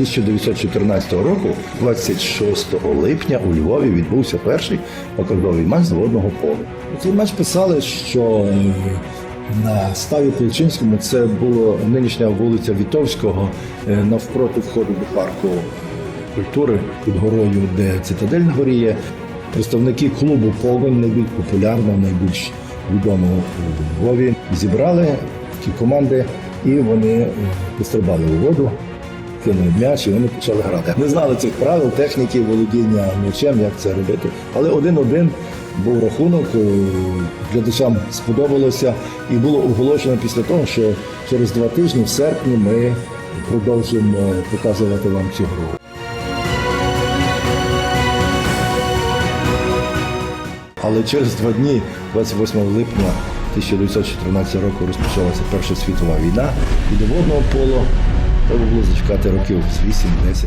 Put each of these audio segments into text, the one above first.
1914 року, 26 липня, у Львові відбувся перший показовий матч з водного поля. Цей матч писали, що е, на ставі Поличинському це була нинішня вулиця Вітовського е, навпроти входу до парку культури під горою, де цитадель на горі є. Представники клубу Повень, найбільш популярного, найбільш відомого у Львові, зібрали ті команди і вони е, пострибали у воду, кинули м'яч і вони почали грати. Не знали цих правил, техніки, володіння м'ячем, як це робити. Але один-один був рахунок, е, глядачам сподобалося і було оголошено після того, що через два тижні, в серпні, ми продовжимо показувати вам цю гру. Але через два дні, 28 липня 1914 року, розпочалася Перша світова війна, і до водного полу треба було зачекати років з 8-10.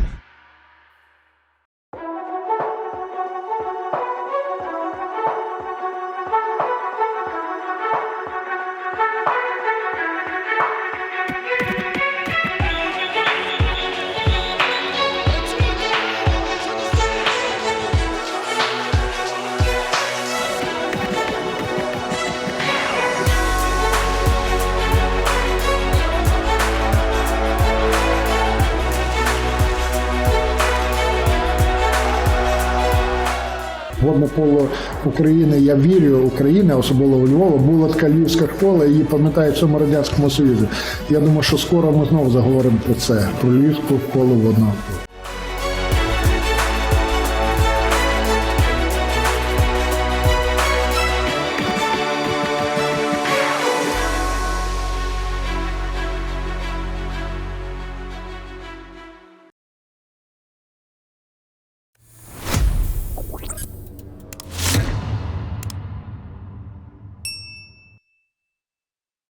Водне поло України, я вірю, України, особливо у Львова, була така львівська школа, її пам'ятають в цьому радянському союзі. Я думаю, що скоро ми знову заговоримо про це, про львівську школу водного.